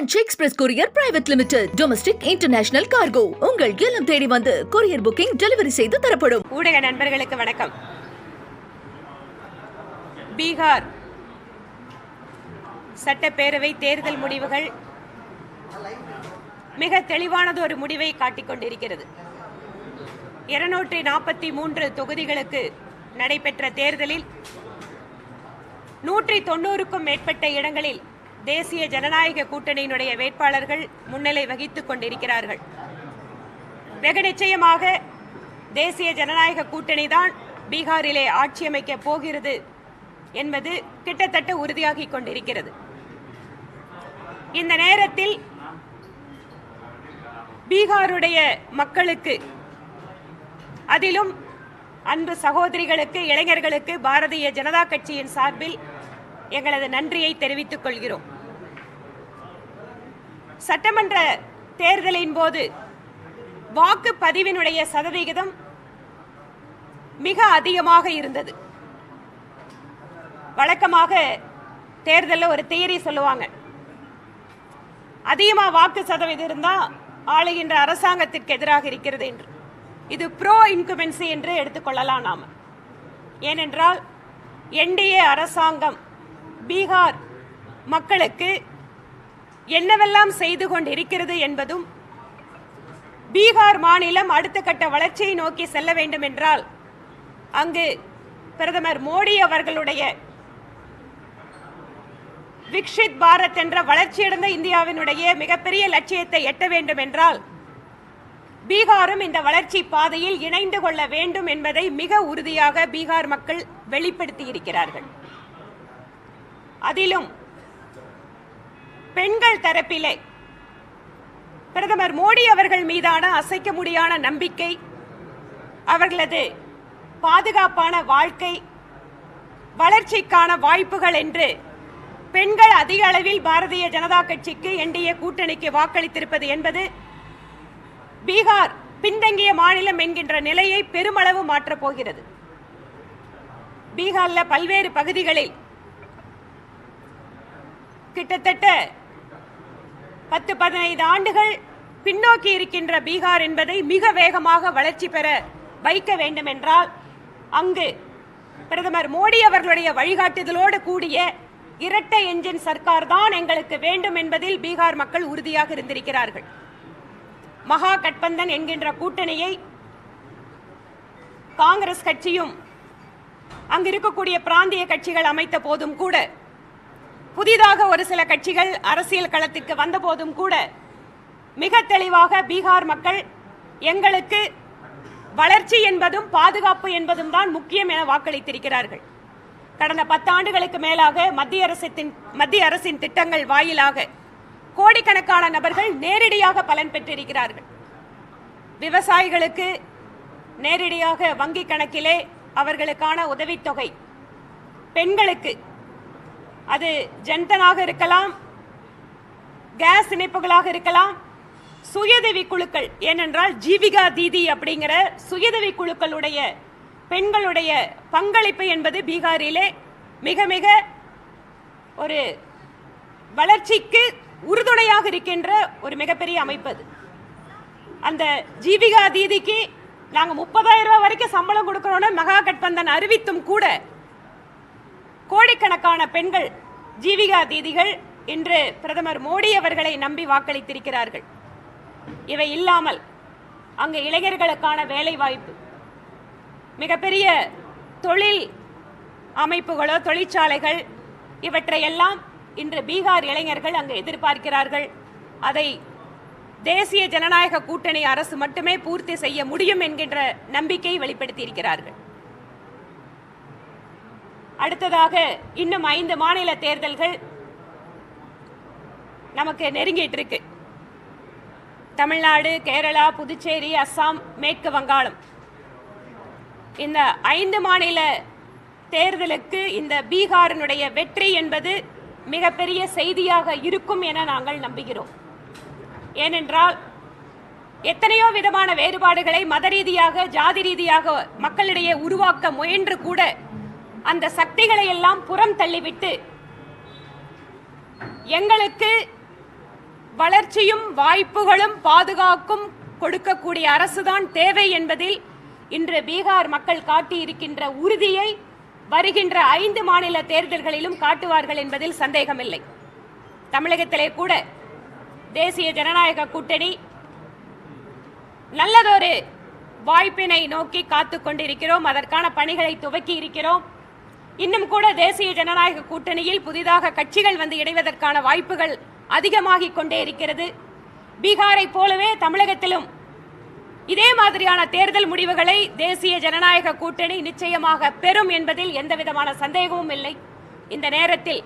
Franch express courier private limited domestic international cargo உங்கள் இல்லம் தேடி வந்து கொரியர் புக்கிங் டெலிவரி செய்து தரப்படும். ஊடக நண்பர்களுக்கு வணக்கம். பீகார் சட்டப்பேரவை தேர்தல் முடிவுகள் மிக தெளிவானது ஒரு முடிவை காட்டிக்கொண்டிருக்கிறது இருநூற்றி நாற்பத்தி மூன்று தொகுதிகளுக்கு நடைபெற்ற தேர்தலில் நூற்றி தொண்ணூறுக்கும் மேற்பட்ட இடங்களில் தேசிய ஜனநாயக கூட்டணியினுடைய வேட்பாளர்கள் முன்னிலை வகித்துக் கொண்டிருக்கிறார்கள். வெகு நிச்சயமாக தேசிய ஜனநாயக கூட்டணி தான் பீகாரிலே ஆட்சியமைக்க போகிறது என்பது கிட்டத்தட்ட உறுதியாகி கொண்டிருக்கிறது. இந்த நேரத்தில் பீகாருடைய மக்களுக்கு அதிலும் அன்பு சகோதரிகளுக்கு இளைஞர்களுக்கு பாரதிய ஜனதா கட்சியின் சார்பில் எங்களது நன்றியை தெரிவித்துக் கொள்கிறோம். சட்டமன்ற தேர்தலின் போது வாக்குப்பதிவினுடைய சதவிகிதம் மிக அதிகமாக இருந்தது. வழக்கமாக தேர்தலில் ஒரு தியரி சொல்லுவாங்க. அதிகமாக வாக்கு சதவீதம் இருந்தால் ஆளுகின்ற அரசாங்கத்திற்கு எதிராக இருக்கிறது என்று. இது ப்ரோ இன்குமென்சி என்று எடுத்துக்கொள்ளலாம் நாம். ஏனென்றால் என்டிஏ அரசாங்கம் பீகார் மக்களுக்கு என்னவெல்லாம் செய்து கொண்டிருக்கிறது என்பதும் பீகார் மாநிலம் அடுத்த கட்ட வளர்ச்சியை நோக்கி செல்ல வேண்டும் என்றால் அங்கு பிரதமர் மோடி அவர்களுடைய விக்ஷித் பாரத் என்ற வளர்ச்சியடைந்த இந்தியாவினுடைய மிகப்பெரிய லட்சியத்தை எட்ட வேண்டும் என்றால் பீகாரும் இந்த வளர்ச்சி பாதையில் இணைந்து கொள்ள வேண்டும் என்பதை மிக உறுதியாக பீகார் மக்கள் வெளிப்படுத்தி இருக்கிறார்கள் அதிலும் பெண்கள் தரப்பிலே பிரதமர் மோடி அவர்கள் மீதான அசைக்க முடியாத நம்பிக்கை அவர்களது பாதுகாப்பான வாழ்க்கை வளர்ச்சிக்கான வாய்ப்புகள் என்று பெண்கள் அதிக அளவில் பாரதிய ஜனதா கட்சிக்கு என்டிஏ கூட்டணிக்கு வாக்களித்திருப்பது என்பது பீகார் பின்தங்கிய மாநிலம் என்கின்ற நிலையை பெருமளவு மாற்றப் போகிறது. பீகாரில் பல்வேறு பகுதிகளில் கிட்டத்தட்ட பத்து பதினைந்து ஆண்டுகள் பின்னோக்கி இருக்கின்ற பீகார் என்பதை மிக வேகமாக வளர்ச்சி பெற வைக்க வேண்டும் என்றால் அங்கு பிரதமர் மோடி அவர்களுடைய வழிகாட்டுதலோடு கூடிய இரட்டை என்ஜின் சர்க்கார் தான் எங்களுக்கு வேண்டும் என்பதில் பீகார் மக்கள் உறுதியாக இருந்திருக்கிறார்கள். மகா கட்பந்தன் என்கின்ற கூட்டணியை காங்கிரஸ் கட்சியும் அங்கு இருக்கக்கூடிய பிராந்திய கட்சிகள் அமைத்த போதும் கூட புதிதாக ஒரு சில கட்சிகள் அரசியல் களத்திற்கு வந்தபோதும் கூட மிக தெளிவாக பீகார் மக்கள் எங்களுக்கு வளர்ச்சி என்பதும் பாதுகாப்பு என்பதும் தான் முக்கியம் என வாக்களித்திருக்கிறார்கள். கடந்த பத்தாண்டுகளுக்கு மேலாக மத்திய அரசின் மத்திய அரசின் திட்டங்கள் வாயிலாக கோடிக்கணக்கான நபர்கள் நேரடியாக பலன் பெற்றிருக்கிறார்கள். விவசாயிகளுக்கு நேரடியாக வங்கி கணக்கிலே அவர்களுக்கான உதவித்தொகை பெண்களுக்கு அது ஜன்தனாக இருக்கலாம் கேஸ் இணைப்புகளாக இருக்கலாம் சுயதவி குழுக்கள் ஏனென்றால் ஜீவிகா தீதி அப்படிங்கிற சுயதவி குழுக்களுடைய பெண்களுடைய பங்களிப்பு என்பது பீகாரிலே மிக மிக ஒரு வளர்ச்சிக்கு உறுதுணையாக இருக்கின்ற ஒரு மிகப்பெரிய அமைப்பு அது. அந்த ஜீவிகா தீதிக்கு நாங்கள் முப்பதாயிரம் ரூபாய் வரைக்கும் சம்பளம் கொடுக்குறோன்னு மகா கட்பந்தன் அறிவித்தும் கூட கோடிக்கணக்கான பெண்கள் ஜீவிகா தீதிகள் இன்று பிரதமர் மோடி அவர்களை நம்பி வாக்களித்திருக்கிறார்கள். இவை இல்லாமல் அங்கு இளைஞர்களுக்கான வேலை வாய்ப்பு மிகப்பெரிய தொழில் அமைப்புகளோ தொழிற்சாலைகள் இவற்றையெல்லாம் இன்று பீகார் இளைஞர்கள் அங்கு எதிர்பார்க்கிறார்கள். அதை தேசிய ஜனநாயக கூட்டணி அரசு மட்டுமே பூர்த்தி செய்ய முடியும் என்கின்ற நம்பிக்கை வெளிப்படுத்தியிருக்கிறார்கள். அடுத்ததாக இன்னும் ஐந்து மாநில தேர்தல்கள் நமக்கு நெருங்கிட்டு இருக்கு. தமிழ்நாடு கேரளா புதுச்சேரி அஸ்ஸாம் மேற்கு வங்காளம். இந்த ஐந்து மாநில தேர்தலுக்கு இந்த பீகாரினுடைய வெற்றி என்பது மிகப்பெரிய செய்தியாக இருக்கும் என நாங்கள் நம்புகிறோம். ஏனென்றால் எத்தனையோ விதமான வேறுபாடுகளை மத ரீதியாக ஜாதி ரீதியாக மக்களிடையே உருவாக்க முயன்று கூட அந்த சக்திகளை எல்லாம் புறம் தள்ளிவிட்டு எங்களுக்கு வளர்ச்சியும் வாய்ப்புகளும் பாதுகாக்கும் கொடுக்கக்கூடிய அரசுதான் தேவை என்பதில் இன்று பீகார் மக்கள் காட்டியிருக்கின்ற உறுதியை வருகின்ற ஐந்து மாநில தேர்தல்களிலும் காட்டுவார்கள் என்பதில் சந்தேகமில்லை. தமிழகத்திலே கூட தேசிய ஜனநாயக கூட்டணி நல்லதொரு வாய்ப்பினை நோக்கி காத்து கொண்டிருக்கிறோம். அதற்கான பணிகளை துவக்கி இருக்கிறோம் இன்னும் கூட தேசிய ஜனநாயக கூட்டணியில் புதிதாக கட்சிகள் வந்து இணைவதற்கான வாய்ப்புகள் அதிகமாகிக் கொண்டே இருக்கிறது. பீகாரை போலவே தமிழகத்திலும் இதே மாதிரியான தேர்தல் முடிவுகளை தேசிய ஜனநாயக கூட்டணி நிச்சயமாக பெறும் என்பதில் எந்தவிதமான சந்தேகமும் இல்லை. இந்த நேரத்தில்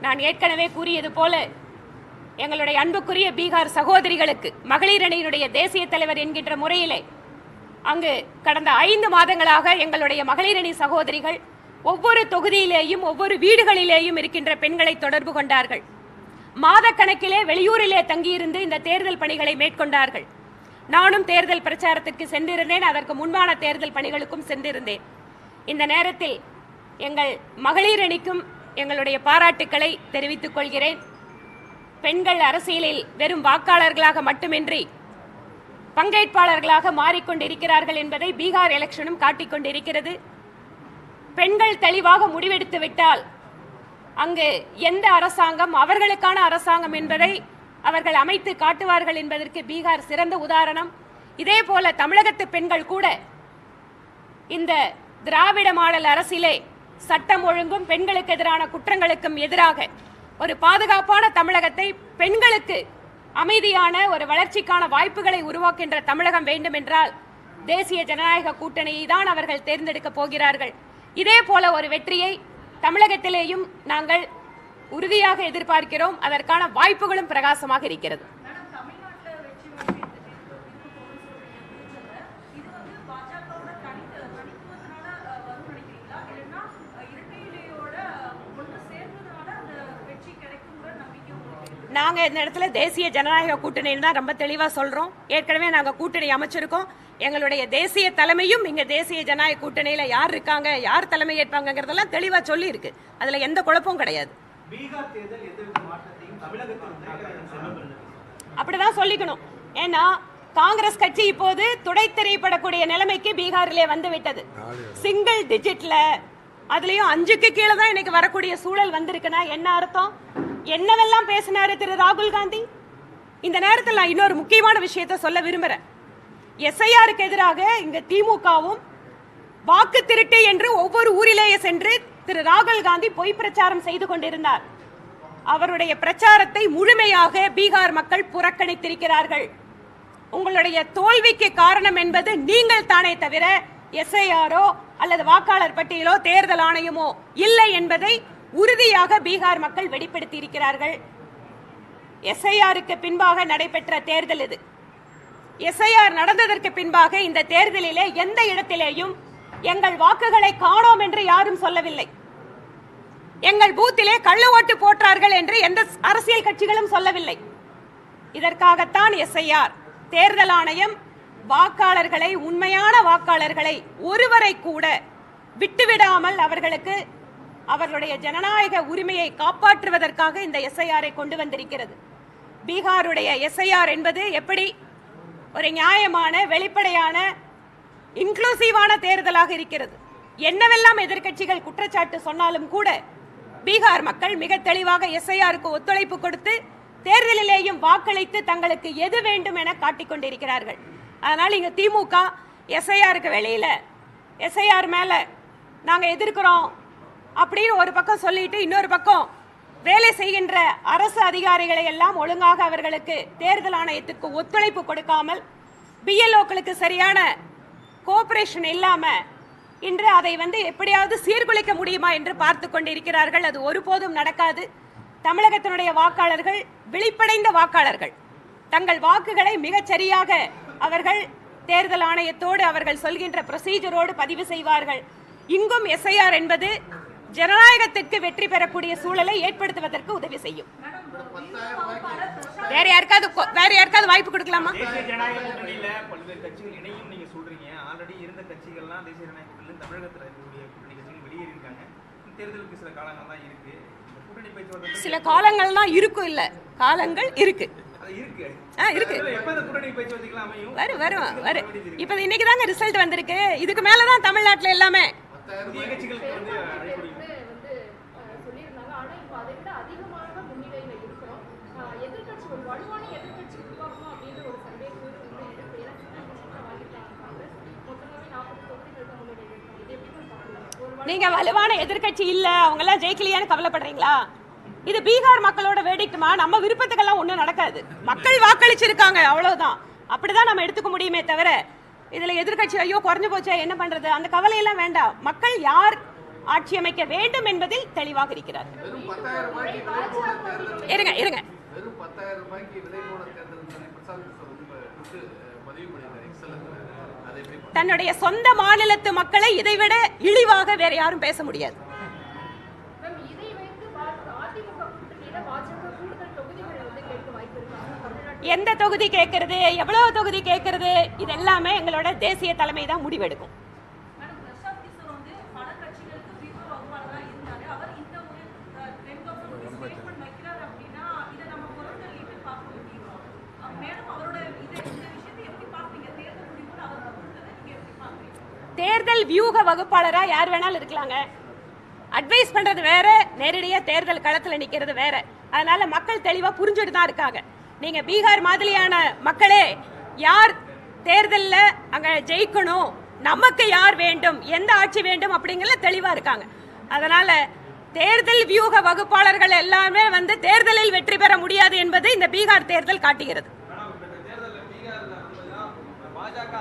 நான் ஏற்கனவே கூறியது போல எங்களுடைய அன்புக்குரிய பீகார் சகோதரிகளுக்கு மகளிர் அணியினுடைய தேசிய தலைவர் என்கின்ற முறையிலே அங்கு கடந்த ஐந்து மாதங்களாக எங்களுடைய மகளிரணி அணி சகோதரிகள் ஒவ்வொரு தொகுதியிலேயும் ஒவ்வொரு வீடுகளிலேயும் இருக்கின்ற பெண்களை தொடர்பு கொண்டார்கள். மாதக்கணக்கிலே வெளியூரிலே தங்கியிருந்து இந்த தேர்தல் பணிகளை மேற்கொண்டார்கள். நானும் தேர்தல் பிரச்சாரத்திற்கு சென்றிருந்தேன். அதற்கு முன்பான தேர்தல் பணிகளுக்கும் சென்றிருந்தேன். இந்த நேரத்தில் எங்கள் மகளிர் அணிக்கும் எங்களுடைய பாராட்டுக்களை தெரிவித்துக் கொள்கிறேன். பெண்கள் அரசியலில் வெறும் வாக்காளர்களாக மட்டுமின்றி பங்கேற்பாளர்களாக மாறிக்கொண்டிருக்கிறார்கள் என்பதை பீகார் எலெக்ஷனும் காட்டிக்கொண்டிருக்கிறது. பெண்கள் தெளிவாக முடிவெடுத்து விட்டால் அங்கு எந்த அரசாங்கம் அவர்களுக்கான அரசாங்கம் என்பதை அவர்கள் அமைத்து காட்டுவார்கள் என்பதற்கு பீகார் சிறந்த உதாரணம். இதே போல தமிழகத்து பெண்கள் கூட இந்த திராவிட மாடல் அரசிலே சட்டம் ஒழுங்கும் பெண்களுக்கு எதிரான குற்றங்களுக்கும் எதிராக ஒரு பாதுகாப்பான தமிழகத்தை பெண்களுக்கு அமைதியான ஒரு வளர்ச்சிக்கான வாய்ப்புகளை உருவாக்கின்ற தமிழகம் வேண்டும் என்றால் தேசிய ஜனநாயக கூட்டணியை தான் அவர்கள் தேர்ந்தெடுக்கப் போகிறார்கள். இதே போல ஒரு வெற்றியை தமிழகத்திலேயும் நாங்கள் உறுதியாக எதிர்பார்க்கிறோம். அதற்கான வாய்ப்புகளும் பிரகாசமாக இருக்கிறது மேடம் தமிழ்நாட்டுல வெற்றி வாய்ப்பு இந்த தேர்தல் ஃபியூச்சர்ல இது வந்து பாஜகவோட தனித்த தனித்துவத்தினால அஹ், வரும்னு நினைக்கிறீங்களா இல்லைன்னா அஹ், இரட்டையிலையோட ஒன்று சேர்ந்ததுனால அந்த வெற்றி கிடைக்குங்கிற நம்பிக்கை உங்களுக்கு இருக்கு நாங்க இந்த இடத்துல தேசிய ஜனநாயக கூட்டணின்னு தான் ரொம்ப தெளிவா சொல்றோம். ஏற்கனவே நாங்க கூட்டணி அமைச்சிருக்கோம். எங்களுடைய தேசிய தலைமையும் இங்க தேசிய ஜனநாயக கூட்டணியில யார் இருக்காங்க யார் தலைமை ஏற்பாங்கிறதெல்லாம் தெளிவா சொல்லி இருக்கு அதுல எந்த குழப்பமும் கிடையாது. அப்படிதான் சொல்லிக்கணும். ஏன்னா காங்கிரஸ் கட்சி இப்போது துடை தெரியப்படக்கூடிய நிலைமைக்கு பீகாரிலே வந்து விட்டது. சிங்கிள் டிஜிட்ல அதுலயும் அஞ்சுக்கு கீழே தான் இன்னைக்கு வரக்கூடிய சூழல் வந்திருக்குன்னா என்ன அர்த்தம்? என்னவெல்லாம் பேசினாரு திரு ராகுல் காந்தி? இந்த நேரத்தில் நான் இன்னொரு முக்கியமான விஷயத்தை சொல்ல விரும்புகிறேன் எஸ்ஐஆருக்கு எதிராக இங்கே திமுகவும் வாக்கு திருட்டு என்று ஒவ்வொரு ஊரிலேயே சென்று திரு ராகுல் காந்தி பொய் பிரச்சாரம் செய்து கொண்டிருந்தார். அவருடைய பிரச்சாரத்தை முழுமையாக பீகார் மக்கள் புறக்கணித்திருக்கிறார்கள். உங்களுடைய தோல்விக்கு காரணம் என்பது நீங்கள் தானே தவிர எஸ்ஐஆரோ அல்லது வாக்காளர் பட்டியலோ தேர்தல் ஆணையமோ இல்லை என்பதை உறுதியாக பீகார் மக்கள் வெளிப்படுத்தி இருக்கிறார்கள் எஸ்ஐஆருக்கு பின்பாக நடைபெற்ற தேர்தல் இது. எஸ்ஐஆர் நடந்ததற்கு பின்பாக இந்த தேர்தலிலே எந்த இடத்திலேயும் எங்கள் வாக்குகளை காணோம் என்று யாரும் சொல்லவில்லை. எங்கள் பூத்திலே கள்ள ஓட்டு போட்டார்கள் என்று எந்த அரசியல் கட்சிகளும் சொல்லவில்லை. இதற்காகத்தான் எஸ்ஐஆர் தேர்தல் ஆணையம் வாக்காளர்களை உண்மையான வாக்காளர்களை ஒருவரை கூட விட்டுவிடாமல் அவர்களுக்கு அவர்களுடைய ஜனநாயக உரிமையை காப்பாற்றுவதற்காக இந்த எஸ்ஐஆரை கொண்டு வந்திருக்கிறது. பீகாருடைய எஸ்ஐஆர் என்பது எப்படி ஒரு நியாயமான வெளிப்படையான இன்க்ளூசிவான தேர்தலாக இருக்கிறது. என்னவெல்லாம் எதிர்க்கட்சிகள் குற்றச்சாட்டு சொன்னாலும் கூட பீகார் மக்கள் மிக தெளிவாக எஸ்ஐஆருக்கு ஒத்துழைப்பு கொடுத்து தேர்தலிலேயும் வாக்களித்து தங்களுக்கு எது வேண்டும் என காட்டிக்கொண்டிருக்கிறார்கள் அதனால் இங்கே திமுக எஸ்ஐஆருக்கு வெளியில் எஸ்ஐஆர் மேலே நாங்கள் எதிர்க்கிறோம். அப்படின்னு ஒரு பக்கம் சொல்லிட்டு இன்னொரு பக்கம் வேலை செய்கின்ற அரசு அதிகாரிகளை எல்லாம் ஒழுங்காக அவர்களுக்கு தேர்தல் ஆணையத்துக்கு ஒத்துழைப்பு கொடுக்காமல் பிஎல்ஓக்களுக்கு சரியான கோஆபரேஷன் இல்லாமல் இன்று அதை வந்து எப்படியாவது சீர்குலைக்க முடியுமா என்று பார்த்து கொண்டிருக்கிறார்கள். அது ஒருபோதும் நடக்காது. தமிழகத்தினுடைய வாக்காளர்கள் விழிப்படைந்த வாக்காளர்கள். தங்கள் வாக்குகளை மிகச்சரியாக அவர்கள் தேர்தல் ஆணையத்தோடு அவர்கள் சொல்கின்ற ப்ரொசீஜரோடு பதிவு செய்வார்கள். இங்கும் எஸ்ஐஆர் என்பது ஜனநாயகத்திற்கு வெற்றி பெறக்கூடிய சூழலை ஏற்படுத்துவதற்கு உதவி செய்யும். வேற யாருக்காவது வேற யாருக்காவது வாய்ப்பு கொடுக்கலாமா? சில காலங்கள் தான் இருக்கும் இல்ல. காலங்கள் இருக்கு. இருக்கு. வரும் வரும் வரும். இப்போ இன்னைக்கு தாங்க ரிசல்ட் வந்திருக்கு. இதுக்கு மேல தான் தமிழ்நாட்டுல எல்லாமே. வந்து சொல்லியிருந்தாங்க. இப்போ அதை விட அதிகமான முன்னிலையில இருக்கிறோம். ஒரு வலுவான எதிர்க்கட்சி உருவாக்கணும் அப்படின்ற ஒரு சந்தேகம் வந்து இருக்கு. ஏன்னா சின்ன கட்சி வாங்கிட்டாங்க காங்கிரஸ் மொத்தமாவே நாற்பது தொகுதிகள் தான் முன்னிலையில் இருக்காங்க இது எப்படி தான் பார்க்கலாம்? ஒரு வலு- நீங்க வலுவான எதிர்க்கட்சி இல்ல. அவங்க எல்லாம் ஜெயிக்கலையான்னு கவலைப்படுறீங்களா? இது பீகார் மக்களோட வேடிக்குமா நம்ம விருப்பத்துக்கெல்லாம் ஒண்ணும் நடக்காது. மக்கள் வாக்களிச்சிருக்காங்க. அவ்வளவுதான். அப்படிதான் நம்ம எடுத்துக்க முடியுமே தவிர இதில் எதிர்கட்சி ஐயோ குறைஞ்சு போச்சா என்ன பண்ணுறது அந்த கவலையெல்லாம் வேண்டாம். மக்கள் யார் ஆட்சி அமைக்க வேண்டும் என்பதில் தெளிவாக இருக்கிறார். இருங்க இருங்க. தன்னுடைய சொந்த மாநிலத்து மக்களை இதைவிட இழிவாக வேற யாரும் பேச முடியாது மேம் இதை வைத்து பா- அதிமுக கூட்டணியில பாஜக கூடுதல் தொகுதிகளை வந்து கேட்க வாய்ப்பு இருக்காங்க தமிழ்நாட்டில் எந்த தொகுதி கேட்கறது எவ்வளவு தொகுதி கேட்கறது இது எல்லாமே எங்களோட தேசிய தலைமை தான் முடிவெடுக்கும் வியூக வகுப்பாளராக தேர்தல் வியூக வகுப்பாளரா யார் வேணாலும் இருக்கலாங்க. அட்வைஸ் பண்றது வேற நேரடியா தேர்தல் களத்துல நிக்கிறது வேற. அதனால மக்கள் தெளிவா புரிஞ்சுட்டு தான் இருக்காங்க. நீங்க பீகார் மாதிரியான மக்களே யார் தேர்தலில் அங்க ஜெயிக்கணும்? நமக்கு யார் வேண்டும்? எந்த ஆட்சி வேண்டும்? அப்படிங்கறதுல தெளிவா இருக்காங்க. அதனால தேர்தல் வியூக வகுப்பாளர்கள் எல்லாமே வந்து தேர்தலில் வெற்றி பெற முடியாது என்பது இந்த பீகார் தேர்தல் காட்டுகிறது. பாஜக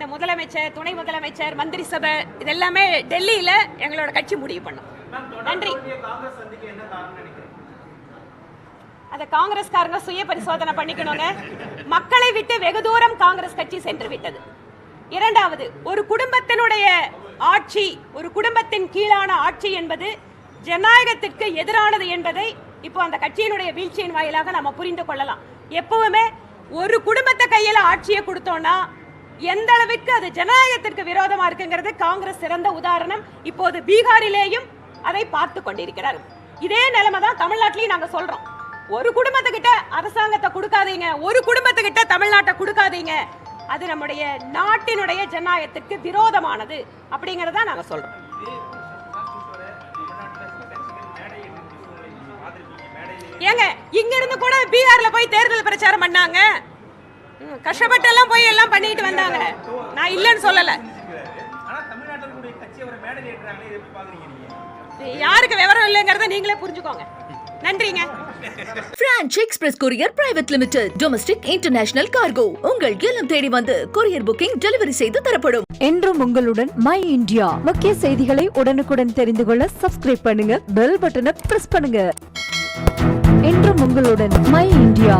இந்த முதலமைச்சர் துணை முதலமைச்சர் மந்திரி சபை இதெல்லாமே டெல்லியில எங்களோட கட்சி முடிவு பண்ணும். நன்றி. அதை காங்கிரஸ்காரங்க சுய பரிசோதனை பண்ணிக்கணுங்க. மக்களை விட்டு வெகு தூரம் காங்கிரஸ் கட்சி சென்று விட்டது. இரண்டாவது ஒரு குடும்பத்தினுடைய ஆட்சி ஒரு குடும்பத்தின் கீழான ஆட்சி என்பது ஜனநாயகத்திற்கு எதிரானது என்பதை இப்போ அந்த கட்சியினுடைய வீழ்ச்சியின் வாயிலாக நம்ம புரிந்து கொள்ளலாம். எப்பவுமே ஒரு குடும்பத்தை கையில ஆட்சியை கொடுத்தோம்னா எந்த அளவுக்கு அது ஜனநாயகத்திற்கு விரோதமா இருக்குங்கிறது காங்கிரஸ் சிறந்த உதாரணம். இப்போது பீகாரிலேயும் அதை பார்த்து கொண்டிருக்கிறார். இதே நிலைமை தான் தமிழ்நாட்டிலையும் நாங்க சொல்றோம். ஒரு குடும்பத்துக்கிட்ட அரசாங்கத்தை கொடுக்காதீங்க. ஒரு குடும்பத்துக்கிட்ட தமிழ்நாட்டை கொடுக்காதீங்க. அது நம்முடைய நாட்டினுடைய ஜனநாயகத்திற்கு விரோதமானது அப்படிங்கறத நாங்க சொல்றோம். ஏங்க இங்க இருந்து கூட பீகார்ல போய் தேர்தல் பிரச்சாரம் பண்ணாங்க. ம், கஷ்டப்பட்டு எல்லாம் போய் எல்லாம் பண்ணிட்டு வந்தாங்க. நான் இல்லைன்னு சொல்லல. யாருக்கு விவரம் இல்லைங்கிறத நீங்களே புரிஞ்சுக்கோங்க. நன்றிங்க. Franch express courier private limited domestic international cargo உங்கள் இல்லம் தேடி வந்து கொரியர் புக்கிங் டெலிவரி செய்து தரப்படும். என்றும் உங்களுடன் மை இந்தியா முக்கிய செய்திகளை உடனுக்குடன் தெரிந்து கொள்ள சப்ஸ்கிரைப் பண்ணுங்க பெல் பட்டனை பிரஸ் பண்ணுங்க. என்றும் உங்களுடன் மை இந்தியா